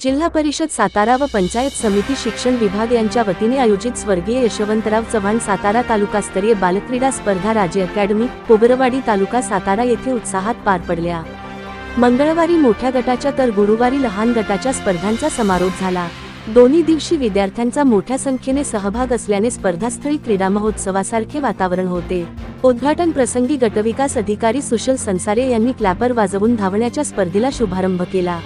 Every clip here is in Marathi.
जिल्हा परिषद सातारा व पंचायत समिती शिक्षण विभाग यांच्या वतीने आयोजित स्वर्गीय यशवंतराव चव्हाण सातारा तालुकास्तरीय बालक्रीडा स्पर्धा राज्य अकॅडमी कोबरवाडी तालुका सातारा येथे उत्साहात पार पडल्या. मंगळवारी मोठ्या गटाच्या तर गुरुवारी लहान गटाच्या स्पर्धांचा समारोप झाला. दोन्ही दिवशी विद्यार्थ्यांचा मोठ्या संख्येने सहभाग असल्याने स्पर्धास्थळी क्रीडा महोत्सवासारखे वातावरण होते. उद्घाटन प्रसंगी गटविकास अधिकारी सुशल संसारे यांनी क्लॅपर वाजवून धावण्याच्या स्पर्धेला शुभारंभ केला.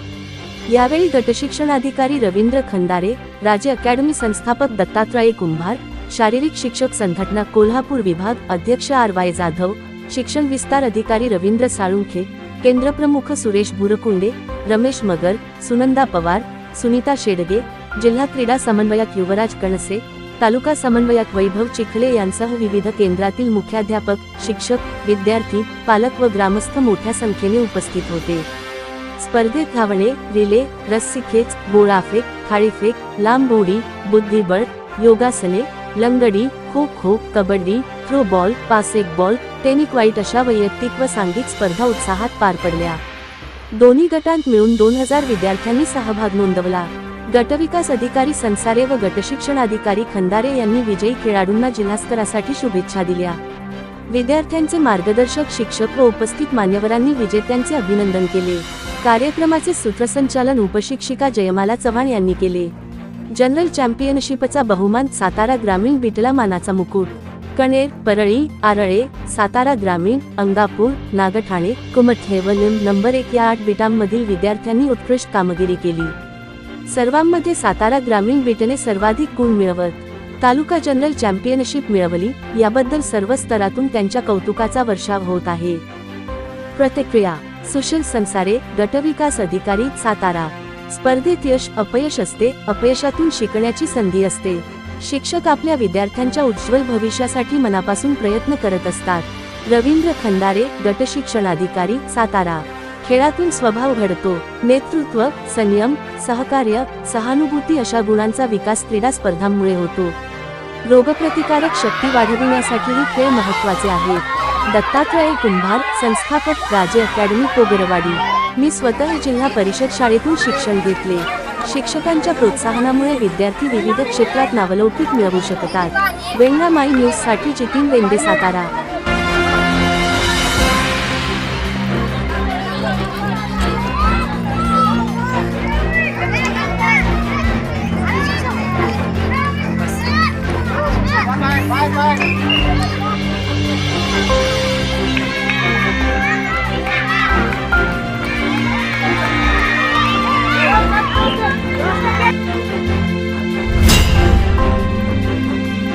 यावेळी गटशिक्षणाधिकारी रवींद्र खंदारे राज्य अकॅडमी संस्थापक दत्तात्रय कुंभार शारीरिक शिक्षक संघटना कोल्हापूर विभाग अध्यक्ष आर वाय जाधव शिक्षण विस्तार अधिकारी रवींद्र साळुंखे केंद्रप्रमुख सुरेश बुरकुंडे रमेश मगर सुनंदा पवार सुनीता शेडगे जिल्हा क्रीडा समन्वयक युवराज कणसे तालुका समन्वयक वैभव चिखले यांसह विविध केंद्रातील मुख्याध्यापक शिक्षक विद्यार्थी पालक व ग्रामस्थ मोठ्या संख्येने उपस्थित होते. स्पर्धेत धावणे रिले रस्सीखेच गोळाफेक थाळीफेक लांब उडी बुद्धिबळ योगासने लंगडी खो खो कबड्डी थ्रो बॉल पासेक बॉल टेनिक वाईट अशा वैयक्तिक व सांघिक स्पर्धा उत्साहात पार पडल्या. दोन्ही गटांत मिळून दोन हजार विद्यार्थ्यांनी सहभाग नोंदवला. गटविकास अधिकारी संसारे व गटशिक्षण अधिकारी खंदारे यांनी विजयी खेळाडूंना जिल्हास्तरासाठी शुभेच्छा दिल्या. विद्यार्थ्यांचे मार्गदर्शक शिक्षक व उपस्थित मान्यवरांनी विजेत्यांचे अभिनंदन केले. कार्यक्रमाचे सूत्रसंचालन उपशिक्षिका जयमाला चव्हाण यांनी केले. जनरल चॅम्पियनशिपचा बहुमान सातारा ग्रामीण बिटला मानाचा मुकुट. कणेर परळी आरळे सातारा ग्रामीण अंगापूर नागठाणे कुमठे व लिंब नंबर एक या आठ बिटांमधील विद्यार्थ्यांनी उत्कृष्ट कामगिरी केली. सर्वांमध्ये सातारा ग्रामीण बिटने सर्वाधिक गुण मिळवत. तालुका जनरल चॅम्पियनशिप मिळवली याबद्दल सर्व स्तरातून त्यांच्या कौतुकाचा वर्षाव होत आहे. प्रतिक्रिया सुशील संसारे गटविकास अधिकारी सातारा. स्पर्धेत यश अपयश असते अपयशातून शिकण्याची संधी असते. शिक्षक आपल्या विद्यार्थ्यांच्या उज्ज्वल भविष्यासाठी मनापासून प्रयत्न करत असतात. रवींद्र खंदारे गटशिक्षणाधिकारी सातारा. खेळातून स्वभाव घडतो. नेतृत्व संयम सहकार्य सहानुभूती अशा गुणांचा विकास क्रीडा स्पर्धांमुळे होतो. रोगप्रतिकारक शक्ती वाढविण्यासाठीही खेळ महत्त्वाचे आहेत. दत्तात्रय कुंभार संस्थापक राजे अकॅडमी कोगरवाडी. मी स्वतः जिल्हा परिषद शाळेतून शिक्षण घेतले. शिक्षकांच्या प्रोत्साहनामुळे विद्यार्थी विविध क्षेत्रात नावलौकिक मिळवू शकतात. वेंगा माई न्यूजसाठी Jitin वेंडे Satara. Bye. Thank you.